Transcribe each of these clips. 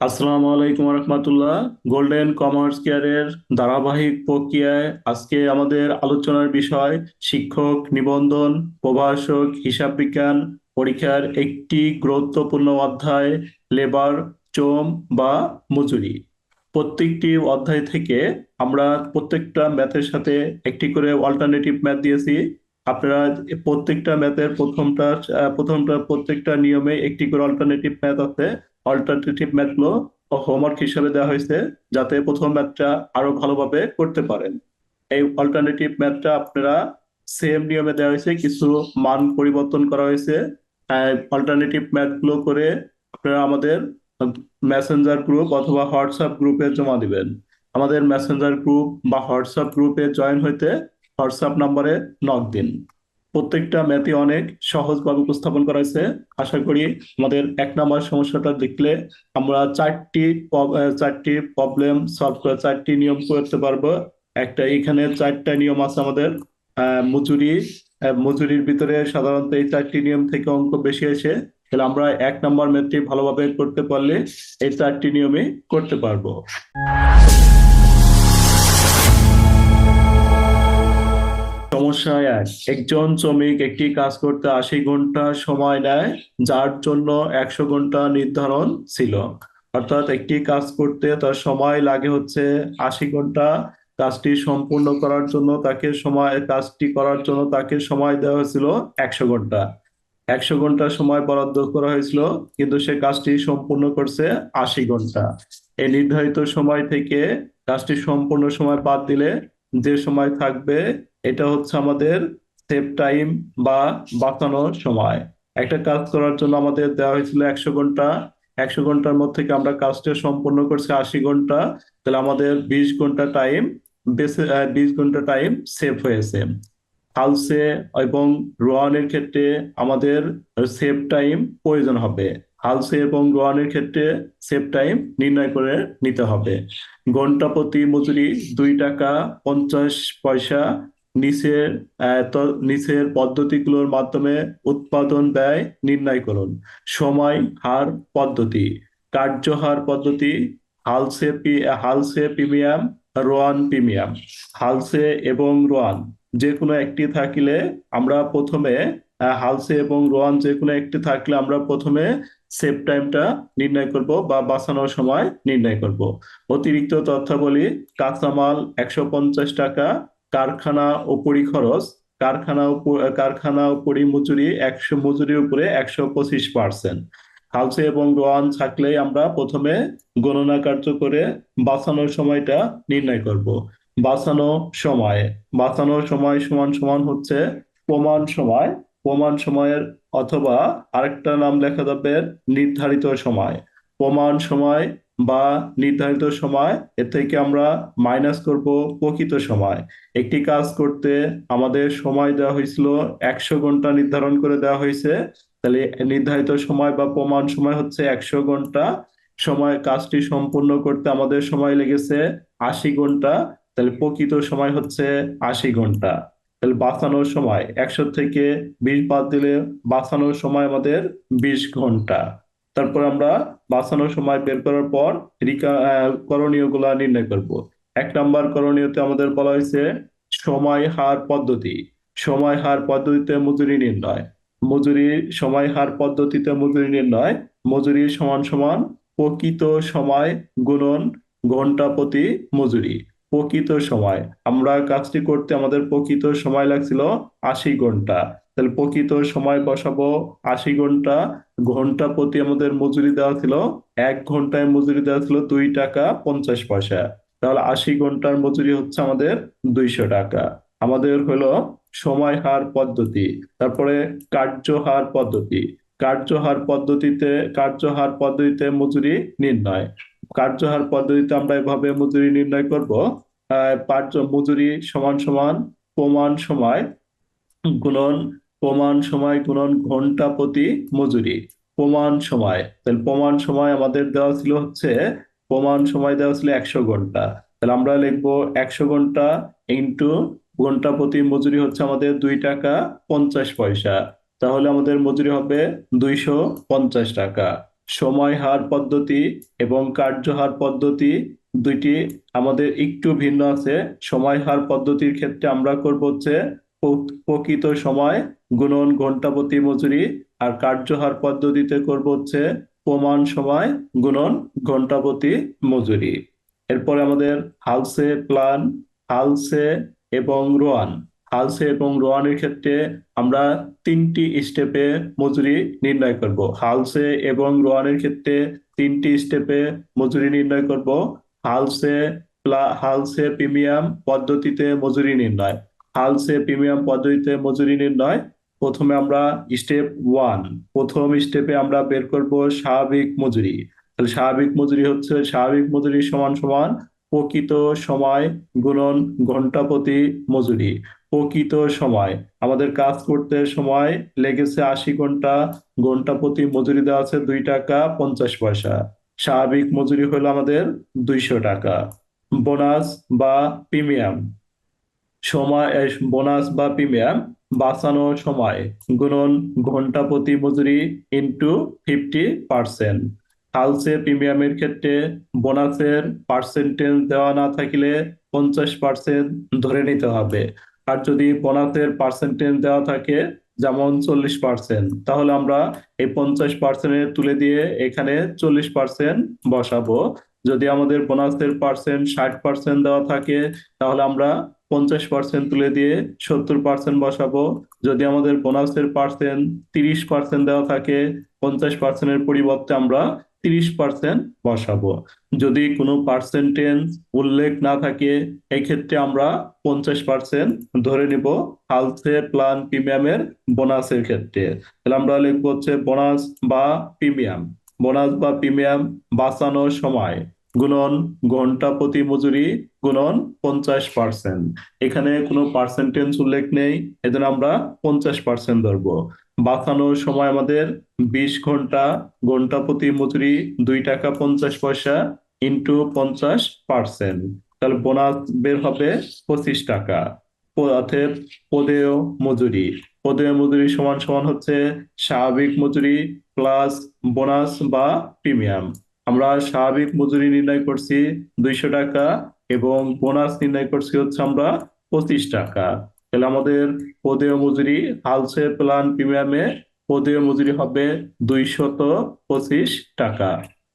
আসসালামু আলাইকুম রহমতুল্লাহ golden commerce কেয়ারের ধারাবাহিক প্রক্রিয়ায় আজকে আমাদের আলোচনার বিষয় শিক্ষক নিবন্ধন, প্রভাষক, হিসাব বিজ্ঞান পরীক্ষার একটি গুরুত্বপূর্ণ অধ্যায় লেবার চোম বা মজুরি। প্রত্যেকটি অধ্যায় থেকে আমরা প্রত্যেকটা ম্যাথের সাথে একটি করে অল্টারনেটিভ ম্যাথ দিয়েছি। আপনারা প্রত্যেকটা ম্যাথের প্রথমটা প্রথমটা প্রত্যেকটা নিয়মে একটি করে অল্টারনেটিভ ম্যাথ আছে। অল্টারনেটিভ ম্যাথগুলো হোমওয়ার্ক হিসেবে দেওয়া হয়েছে যাতে প্রথম ম্যাথটা আরও ভালোভাবে করতে পারেন। এই অল্টারনেটিভ ম্যাথটা আপনারা সেম নিয়মে দেওয়া হয়েছে, কিছু মান পরিবর্তন করা হয়েছে। অল্টারনেটিভ ম্যাথগুলো করে আপনারা আমাদের মেসেঞ্জার গ্রুপ অথবা হোয়াটসঅ্যাপ গ্রুপে জমা দিবেন। আমাদের মেসেঞ্জার গ্রুপ বা হোয়াটসঅ্যাপ গ্রুপে জয়েন হইতে হোয়াটসঅ্যাপ নম্বরে নক দিন। প্রত্যেকটা ম্যাথই অনেক সহজভাবে উপস্থাপন করা হয়েছে। আশা করি আমাদের এক নম্বর সমস্যাটা দেখলে আমরা চারটি চারটি প্রবলেম সলভ করে, চারটি নিয়ম করতে পারব। একটা এখানে চারটা নিয়ম আছে আমাদের মজুরি মজুরির ভিতরে সাধারণত এই চারটি নিয়ম থেকে অঙ্ক বেশি আসে তাহলে আমরা এক নম্বর ম্যাথটি ভালোভাবে করতে পারলে এই চারটি নিয়মে করতে পারব। সমস্যা এক একজন শ্রমিক একটি কাজ করতে আশি ঘণ্টা সময় নেয়, যার জন্য একশো ঘণ্টা নির্ধারণ ছিল। অর্থাৎ একটি কাজ করতে তার সময় লাগে হচ্ছে আশি ঘণ্টা। কাজটি সম্পূর্ণ করার জন্য তাকে সময়, কাজটি করার জন্য তাকে সময় দেওয়া হয়েছিল একশো ঘণ্টা। একশো ঘণ্টা সময় বরাদ্দ করা হয়েছিল, কিন্তু সে কাজটি সম্পূর্ণ করছে আশি ঘণ্টা। এই নির্ধারিত সময় থেকে কাজটি সম্পূর্ণ সময় বাদ দিলে যে সময় থাকবে, এটা হচ্ছে আমাদের সেভ টাইম বা বাঁচানোর সময়। একটা কাজ করার জন্য আমাদের দেওয়া হয়েছিল একশো ঘণ্টা। একশো ঘণ্টার মধ্যে থেকে আমরা কাজটা সম্পূর্ণ করছি আশি ঘণ্টা। তাহলে আমাদের বিশ ঘণ্টা টাইম বিশ ঘণ্টা টাইম সেভ হয়েছে। হালসে এবং রোয়ানের ক্ষেত্রে আমাদের সেভ টাইম প্রয়োজন হবে। হালসে এবং রোয়ানের ক্ষেত্রে সেভ টাইম নির্ণয় করে নিতে হবে। ঘণ্টা প্রতি মজুরি দুই টাকা পঞ্চাশ পয়সা। নিচের নিচের পদ্ধতিগুলোর মাধ্যমে উৎপাদন ব্যয় নির্ণয় করুন। সময়, হার, পদ্ধতি। কার্যহার পদ্ধতি, Halsey Halsey premium, Rowan premium. Halsey এবং রোয়ান যে কোনো একটি থাকিলে আমরা প্রথমে হালসে এবং রোয়ান যে কোনো একটি থাকলে আমরা প্রথমে সেভ টাইমটা নির্ণয় করব বা বাঁচানোর সময় নির্ণয় করব। অতিরিক্ত তথ্যাবলী, কাঁচামাল, একশো পঞ্চাশ টাকা, কারখানা উপরি খরচ, কারখানা কারখানা উপরি মজুরি একশো মজুরির উপরে একশো পঁচিশ পার্সেন্ট হালসে এবং রোয়ান থাকলে আমরা প্রথমে গণনা কার্য করে বাঁচানোর সময়টা নির্ণয় করব। বাঁচানো সময়। বাঁচানোর সময় সমান সমান হচ্ছে প্রমাণ সময়। প্রমাণ সময়ের অথবা আরেকটা নাম লেখা যাবে নির্ধারিত সময়। প্রমাণ সময় বা নির্ধারিত সময়, এর থেকে আমরা মাইনাস করব প্রকৃত সময়। একটি কাজ করতে আমাদের সময় দেওয়া হয়েছিল একশো ঘণ্টা নির্ধারণ করে দেওয়া হয়েছে। তাহলে নির্ধারিত সময় বা প্রমাণ সময় হচ্ছে একশো ঘণ্টা। সময়, কাজটি সম্পূর্ণ করতে আমাদের সময় লেগেছে আশি ঘণ্টা। তাহলে প্রকৃত সময় হচ্ছে আশি ঘণ্টা। তাহলে বাঁচানোর সময় একশো থেকে বিশ বাদ দিলে বাঁচানোর সময় আমাদের বিশ ঘণ্টা। তারপর আমরা বাঁচানোর সময় বের করার পর রিকা আহ, করণীয়গুলা নির্ণয় করব। এক নাম্বার করণীয়তে আমাদের বলা হয়েছে সময় হার পদ্ধতি। সময় হার পদ্ধতিতে মজুরি নির্ণয়। মজুরি সময় হার পদ্ধতিতে মজুরি নির্ণয়। মজুরি সমান সমান প্রকৃত সময় গুণন ঘণ্টা প্রতি মজুরি। প্রকৃত সময়। আমরা কাজটি করতে আমাদের প্রকৃত সময় লাগছিল আশি ঘণ্টা। তাহলে প্রকৃত সময় বসাবো আশি ঘণ্টা। ঘণ্টা প্রতি আমাদের মজুরি দেওয়া ছিল এক ঘন্টায় মজুরি দেওয়া ছিল দুই টাকা পঞ্চাশ পয়সা। তাহলে আশি ঘণ্টার মজুরি হচ্ছে আমাদের দুইশো টাকা। আমাদের হলো সময় হার পদ্ধতি। তারপরে কার্যহার পদ্ধতি। কার্যহার পদ্ধতিতে কার্যহার পদ্ধতিতে মজুরি নির্ণয়। কার্যহার পদ্ধতিতে আমরা এভাবে মজুরি নির্ণয় করব কার্য মজুরি সমান সমান, প্রমাণ সময় গুণন, প্রমাণ সময় গুণন ঘণ্টা প্রতি মজুরি, প্রমাণ সময়। তাহলে প্রমাণ সময় আমাদের দেওয়া ছিল হচ্ছে, প্রমাণ সময় দেওয়া ছিল একশো ঘণ্টা। তাহলে আমরা লিখব একশো ঘণ্টা ইন্টু ঘণ্টা প্রতি মজুরি হচ্ছে আমাদের দুই টাকা পঞ্চাশ পয়সা। তাহলে আমাদের মজুরি হবে দুইশো পঞ্চাশ টাকা। সময় হার পদ্ধতি এবং কার্যহার পদ্ধতি দুইটি আমাদের একটু ভিন্ন আছে। সময় হার পদ্ধতির ক্ষেত্রে আমরা করব হচ্ছে প্রকৃত সময়, গুণন ঘণ্টা প্রতি মজুরি, আর কার্যহার পদ্ধতিতে করব হচ্ছে প্রমাণ সময়, গুণন ঘণ্টা প্রতি মজুরি। এরপরে আমাদের হালসে প্লান, হালসে এবং রোয়ান। হালসে এবং রোয়ানের ক্ষেত্রে আমরা তিনটি স্টেপে মজুরি নির্ণয় করব। হালসে এবং রোয়ানের ক্ষেত্রে তিনটি স্টেপে মজুরি নির্ণয় করব। হালসে হালসে প্রিমিয়াম পদ্ধতিতে মজুরি নির্ণয়। হালসে প্রিমিয়াম পদ্ধতিতে মজুরি নির্ণয়। প্রথমে আমরা স্টেপ ওয়ান, প্রথম স্টেপে আমরা বের করব স্বাভাবিক মজুরি। তাহলে স্বাভাবিক মজুরি হচ্ছে, স্বাভাবিক মজুরি সমান সমান প্রকৃত সময় গুণন ঘণ্টা প্রতি মজুরি। প্রকৃত সময়, আমাদের কাজ করতে সময় লেগেছে আশি ঘণ্টা ঘণ্টা প্রতি মজুরি দেওয়া আছে দুই টাকা পঞ্চাশ পয়সা। স্বাভাবিক মজুরি হলো আমাদের দুইশো টাকা। বোনাস বা প্রিমিয়াম। সময় বোনাস বা প্রিমিয়াম, বাঁচানো সময়। গুণন ঘণ্টা প্রতি মজুরি ইনটু ফিফটি পার্সেন্ট হালসে প্রিমিয়ামের ক্ষেত্রে বোনাসের পার্সেন্টেজ দেওয়া না থাকলে পঞ্চাশ পার্সেন্ট ধরে নিতে হবে। আর যদি বোনাসের পার্সেন্টেজ দেওয়া থাকে যেমন চল্লিশ পার্সেন্ট তাহলে আমরা এই পঞ্চাশ পার্সেন্টে তুলে দিয়ে এখানে চল্লিশ পার্সেন্ট বসাবো। যদি আমাদের বোনাসের পার্সেন্ট ষাট পার্সেন্ট দেওয়া থাকে, তাহলে আমরা পঞ্চাশ পার্সেন্ট তুলে দিয়ে সত্তর পার্সেন্ট বসাবো। যদি আমাদের বোনাসের পার্সেন্ট তিরিশ পার্সেন্ট দেওয়া থাকে, পঞ্চাশ পার্সেন্টের পরিবর্তে আমরা তিরিশ পার্সেন্ট বসাবো। যদি কোনো পার্সেন্টেজ উল্লেখ না থাকে, এক্ষেত্রে আমরা পঞ্চাশ পার্সেন্ট ধরে নিব হালসে প্লান প্রিমিয়ামের বোনাসের ক্ষেত্রে। তাহলে আমরা লিখব হচ্ছে বোনাস বা প্রিমিয়াম বোনাস বা প্রিমিয়াম বাঁচানোর সময় গুণন ঘণ্টা প্রতি মজুরি গুণন পঞ্চাশ পার্সেন্ট এখানে কোনো পার্সেন্টেজ উল্লেখ নেই, এজন্য আমরা পঞ্চাশ পার্সেন্ট ধরবো। বাঁচানোর সময় আমাদের বিশ ঘণ্টা ঘণ্টা প্রতি মজুরি দুই টাকা পঞ্চাশ পয়সা ইন্টু পঞ্চাশ পার্সেন্ট তাহলে বোনাস বের হবে পঁচিশ টাকা। পদেয় মজুরি। পদেয় মজুরি সমান সমান হচ্ছে স্বাভাবিক মজুরি প্লাস বোনাস বা প্রিমিয়াম আমরা স্বাভাবিক মজুরি নির্ণয় করছি দুইশো টাকা এবং বোনাস নির্ণয় করছি হচ্ছে আমরা পঁচিশ টাকা। তাহলে আমাদের পদেয় মজুরি হালসে প্লান প্রিমিয়ামে পদেয় মজুরি হবে দুইশত পঁচিশ টাকা।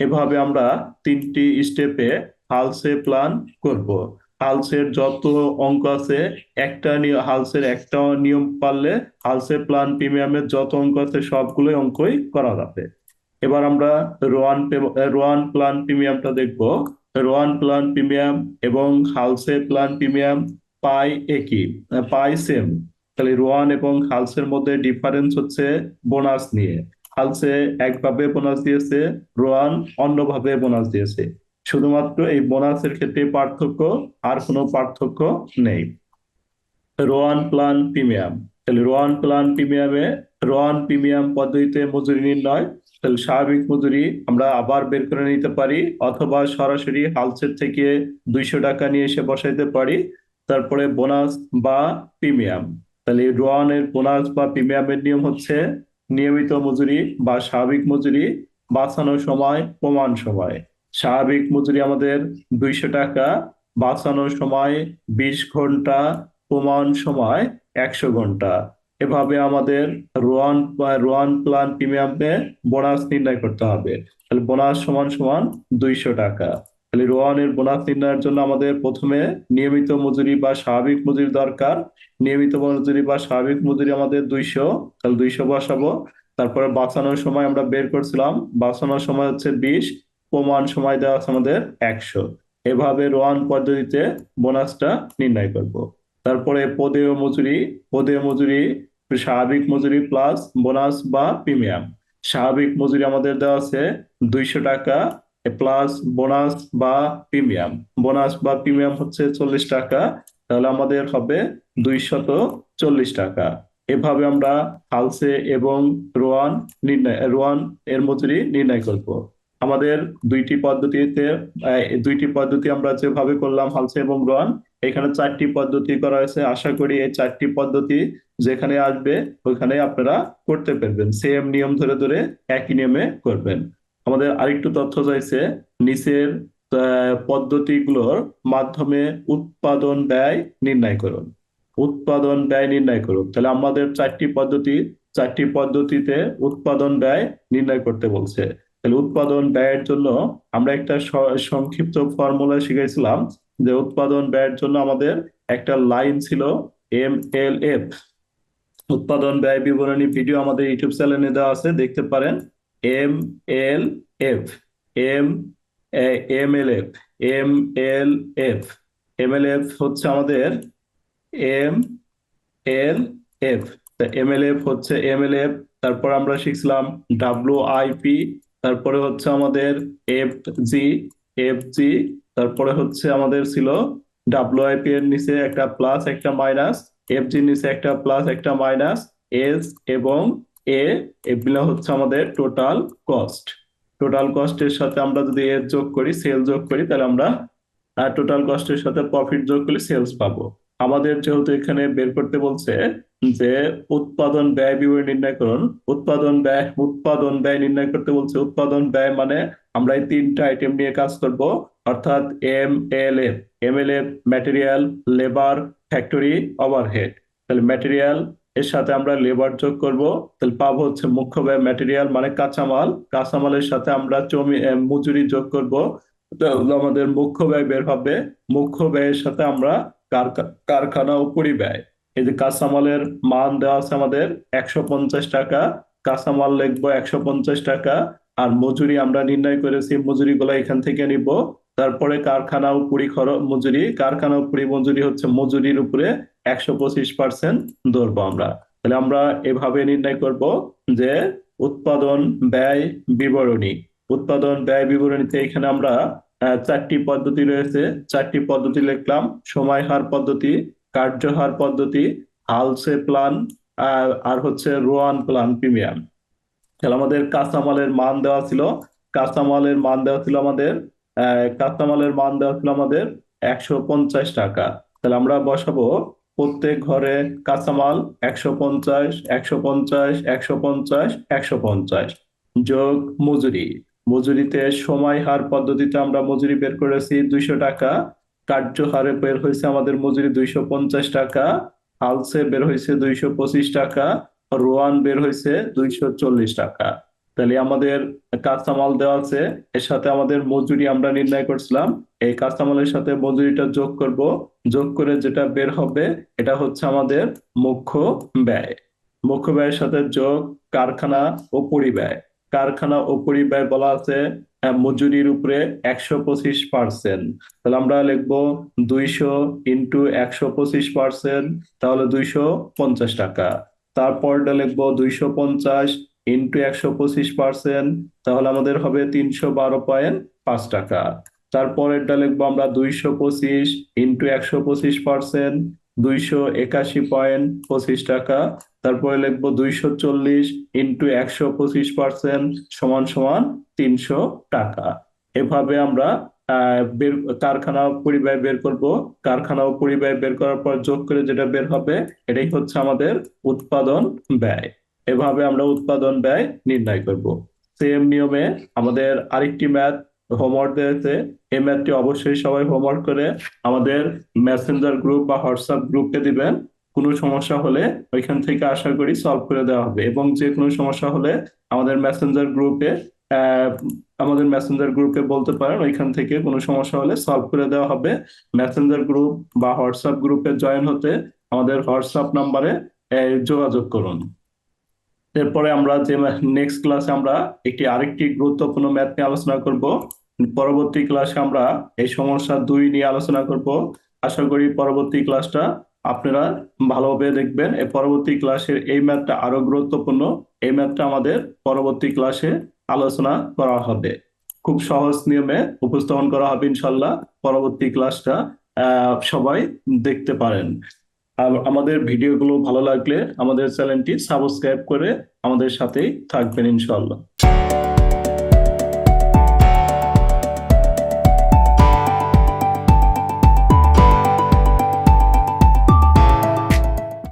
এভাবে আমরা তিনটি স্টেপে হালসে প্লান করব। হালসের যত অঙ্ক আছে, একটা হালসের একটা নিয়ম পারলে হালসে প্লান প্রিমিয়ামের যত অঙ্ক আছে, সবগুলোই অঙ্কই করা যাবে। এবার আমরা রোয়ান রোয়ান প্লান প্রিমিয়ামটা দেখব। রোয়ান প্লান প্রিমিয়াম এবং হালসে প্লান প্রিমিয়াম পাই একই পাই সেম। তাহলে রোয়ান এবং হালসের মধ্যে ডিফারেন্স হচ্ছে বোনাস নিয়ে। হালসে একভাবে বোনাস দিয়েছে, রোয়ান অন্যভাবে বোনাস দিয়েছে। শুধুমাত্র এই বোনাসের ক্ষেত্রে পার্থক্য আর কোনো পার্থক্য নেই। রোয়ান প্লান প্রিমিয়াম তাহলে রোয়ান প্লান প্রিমিয়ামে রোয়ান প্রিমিয়াম পদ্ধতিতে মজুরি নির্ণয়। তাহলে স্বাভাবিক মজুরি আমরা আবার বের করে নিতে পারি, অথবা সরাসরি হালসের থেকে দুইশো টাকা নিয়ে এসে বসাইতে পারি। তারপরে বোনাস বা প্রিমিয়াম। তাহলে রোয়ানের বোনাস বা প্রিমিয়ামের নিয়ম হচ্ছে নিয়মিত মজুরি বা স্বাভাবিক মজুরি বাঁচানোর সময় প্রমাণ সময়। স্বাভাবিক মজুরি আমাদের দুইশো টাকা, বাঁচানোর সময় বিশ ঘণ্টা, প্রমাণ সময় একশো ঘণ্টা। এভাবে আমাদের রোয়ান রোয়ান প্লান প্রিমিয়ামে বোনাস নির্ণয় করতে হবে। তাহলে বোনাস সমান সমান দুইশো টাকা। তাহলে রোয়ানের বোনাস নির্ণয়ের জন্য আমাদের প্রথমে নিয়মিত মজুরি বা স্বাভাবিক মজুরি দরকার। নিয়মিত মজুরি বা স্বাভাবিক মজুরি আমাদের দুইশো, তাহলে দুইশো বসাবো। তারপরে বাঁচানোর সময় আমরা বের করছিলাম। বাঁচানোর সময় হচ্ছে বিশ, প্রমাণ সময় দেওয়া আছে আমাদের একশো। এভাবে রোয়ান পদ্ধতিতে বোনাসটা নির্ণয় করব। তারপরে পদেয় মজুরি পদেয় মজুরি, স্বাভাবিক মজুরি প্লাস বোনাস বা প্রিমিয়াম স্বাভাবিক মজুরি আমাদের দেওয়া আছে দুইশো টাকা প্লাস বোনাস বা প্রিমিয়াম বোনাস বা প্রিমিয়াম হচ্ছে চল্লিশ টাকা, তাহলে আমাদের হবে দুইশত চল্লিশ টাকা। এভাবে আমরা হালসে এবং রোয়ান নির্ণয়, রোয়ান এর মজুরি নির্ণয় করব। আমাদের দুইটি পদ্ধতিতে দুইটি পদ্ধতি আমরা যেভাবে করলাম হালসে এবং রোয়ান, এখানে চারটি পদ্ধতি করা হয়েছে। আশা করি এই চারটি পদ্ধতি যেখানে আসবে ওইখানে আপনারা করতে পারবেন। সেম নিয়ম ধরে ধরে একই নিয়মে করবেন। আমাদের আরেকটু তথ্য চাইছে, নিচের পদ্ধতিগুলোর মাধ্যমে উৎপাদন ব্যয় নির্ণয় করুন। উৎপাদন ব্যয় নির্ণয় করুন। তাহলে আমাদের চারটি পদ্ধতি, চারটি পদ্ধতিতে উৎপাদন ব্যয় নির্ণয় করতে বলছে। তাহলে উৎপাদন ব্যয়ের জন্য আমরা একটা সংক্ষিপ্ত ফর্মুলা শিখেছিলাম যে উৎপাদন ব্যয়ের জন্য আমাদের একটা লাইন ছিল এম এল এফ। উৎপাদন ব্যয় বিবরণী ভিডিও আমাদের ইউটিউব চ্যানেলে দেওয়া আছে, দেখতে পারেন। M L F M M L F M L F M L F হচ্ছে আমাদের M L F M L F হচ্ছে এম এল এফ তারপর আমরা শিখছিলাম ডাব্লিউ আইপি তারপরে হচ্ছে আমাদের এফ জি এফ জি তারপরে হচ্ছে আমাদের ছিল ডাব্লিউ আইপি এর নিচে একটা প্লাস একটা মাইনাস এফ জি নিচে একটা প্লাস একটা মাইনাস এস এবং এ এগুলো হচ্ছে আমাদের টোটাল কস্ট টোটাল কস্টের সাথে আমরা যদি এর যোগ করি সেল যোগ করি, তাহলে আমরা টোটাল কস্টের সাথে প্রফিট যোগ করলে সেলস পাবো। আমাদের যেহেতু এখানে বের করতে বলছে যে উৎপাদন ব্যয় বিবরণী নির্ণয় করুন। উৎপাদন ব্যয় উৎপাদন ব্যয় নির্ণয় করতে বলছে। উৎপাদন ব্যয় মানে আমরা এই তিনটা আইটেম নিয়ে কাজ করব। অর্থাৎ M L F M L F material labour factory overhead তাহলে ম্যাটেরিয়াল এর সাথে আমরা লেবার যোগ করব। তাহলে পাবো হচ্ছে মুখ্য ব্যয় ম্যাটেরিয়াল মানে কাঁচামাল। কাঁচামালের সাথে আমরা জমি মজুরি যোগ করব। আমাদের মুখ্য ব্যয় বের হবে। মুখ্য ব্যয়ের সাথে আমরা কারখা- কারখানা ও পরিব্যয় এই যে কাঁচামালের মান দেওয়া আছে আমাদের একশো পঞ্চাশ টাকা, কাঁচামাল লিখব একশো পঞ্চাশ টাকা, আর মজুরি আমরা নির্ণয় করেছি মজুরি গুলা এখান থেকে নিব। তারপরে কারখানা ও পুরি খরচ মজুরি, কারখানা ও পুরি মজুরি হচ্ছে মজুরির উপরে একশো পঁচিশ পার্সেন্ট ধরবো আমরা। তাহলে আমরা এভাবে নির্ণয় করব যে উৎপাদন, ব্যয়, বিবরণী। উৎপাদন, ব্যয়, বিবরণীতে এখানে আমরা চারটি পদ্ধতি রয়েছে। চারটি পদ্ধতি লিখলাম। সময় হার পদ্ধতি, কার্য হার পদ্ধতি হালসে প্ল্যান আর হচ্ছে রোয়ান প্ল্যান প্রিমিয়াম। তাহলে আমাদের কাঁচামালের মান দেওয়া ছিল। কাঁচামালের মান দেওয়া ছিল আমাদের কাঁচামালের মান দেওয়া ছিল আমাদের একশো পঞ্চাশ টাকা। তাহলে আমরা বসাবো, প্রত্যেক ঘরে কাঁচামাল একশো পঞ্চাশ একশো পঞ্চাশ একশো পঞ্চাশ একশো পঞ্চাশ। যোগ মজুরি। মজুরিতে সময় হার পদ্ধতিতে আমরা মজুরি বের করেছি দুইশো টাকা। কার্য হারে বের হয়েছে আমাদের মজুরি দুইশো পঞ্চাশ টাকা। হালসে বের হয়েছে দুইশো পঁচিশ টাকা। রোয়ান বের হয়েছে দুইশো চল্লিশ টাকা। তাহলে আমাদের কাঁচামাল দেওয়া আছে। এর সাথে আমাদের মজুরি আমরা নির্ণয় করছিলাম। এই কাঁচামালের সাথে মজুরিটা যোগ করব। যোগ করে যেটা বের হবে, এটা হচ্ছে আমাদের মুখ্য ব্যয়। মুখ্য ব্যয়ের সাথে যোগ, কারখানা ও পরিব্যয়। কারখানা ও পরিব্যয় বলা আছে মজুরির উপরে একশো পঁচিশ পার্সেন্ট। তাহলে আমরা লিখব দুইশো ইন্টু একশো পঁচিশ পার্সেন্ট, তাহলে দুইশো পঞ্চাশ টাকা। তারপরটা লিখব দুইশো পঞ্চাশ ইন্টু একশো পঁচিশ পার্সেন্ট তাহলে আমাদের হবে তিনশো বারো পয়েন্ট পাঁচ টাকা। তারপরেরটা লিখব আমরা দুইশো পঁচিশ ইন্টু একশো পঁচিশ পার্সেন্ট দুইশো একাশি পয়েন্ট পঁচিশ টাকা। তারপরে লিখব দুইশো চল্লিশ ইন্টু একশো পঁচিশ পার্সেন্ট সমান সমান তিনশো টাকা। এভাবে আমরা বের, কারখানা পরিব্যয় বের করব। কারখানা ও বের করার পর যোগ করে যেটা বের হবে, এটাই হচ্ছে আমাদের উৎপাদন ব্যয়। এভাবে আমরা উৎপাদন ব্যয় নির্ণয় করব। সেম নিয়মে আমাদের আরেকটি ম্যাথ হোমওয়ার্ক দিয়েছে। এই ম্যাথটি অবশ্যই সবাই হোমওয়ার্ক করে আমাদের মেসেঞ্জার গ্রুপ বা হোয়াটসঅ্যাপ গ্রুপে দিবেন। কোনো সমস্যা হলে ওইখান থেকে আশা করি সলভ করে দেওয়া হবে এবং যে কোনো সমস্যা হলে আমাদের মেসেঞ্জার গ্রুপে আমাদের মেসেঞ্জার গ্রুপে বলতে পারেন। ওইখান থেকে কোনো সমস্যা হলে সলভ করে দেওয়া হবে। মেসেঞ্জার গ্রুপ বা হোয়াটসঅ্যাপ গ্রুপে জয়েন হতে আমাদের হোয়াটসঅ্যাপ নাম্বারে যোগাযোগ করুন। এরপরে আমরা যে নেক্সট ক্লাসে আমরা একটি আরেকটি গুরুত্বপূর্ণ ম্যাথ নিয়ে আলোচনা করব। পরবর্তী ক্লাসে আমরা এই সমস্যা দুই নিয়ে আলোচনা করব। আশা করি পরবর্তী ক্লাসটা আপনারা ভালোভাবে দেখবেন। এই পরবর্তী ক্লাসের এই ম্যাথটা আরও গুরুত্বপূর্ণ। এই ম্যাথটা আমাদের পরবর্তী ক্লাসে আলোচনা করা হবে। খুব সহজ নিয়মে উপস্থাপন করা হবে ইনশাল্লাহ পরবর্তী ক্লাসটা সবাই দেখতে পারেন। আর আমাদের ভিডিওগুলো ভালো লাগলে আমাদের চ্যানেলটি সাবস্ক্রাইব করে আমাদের সাথেই থাকবেন ইনশাল্লাহ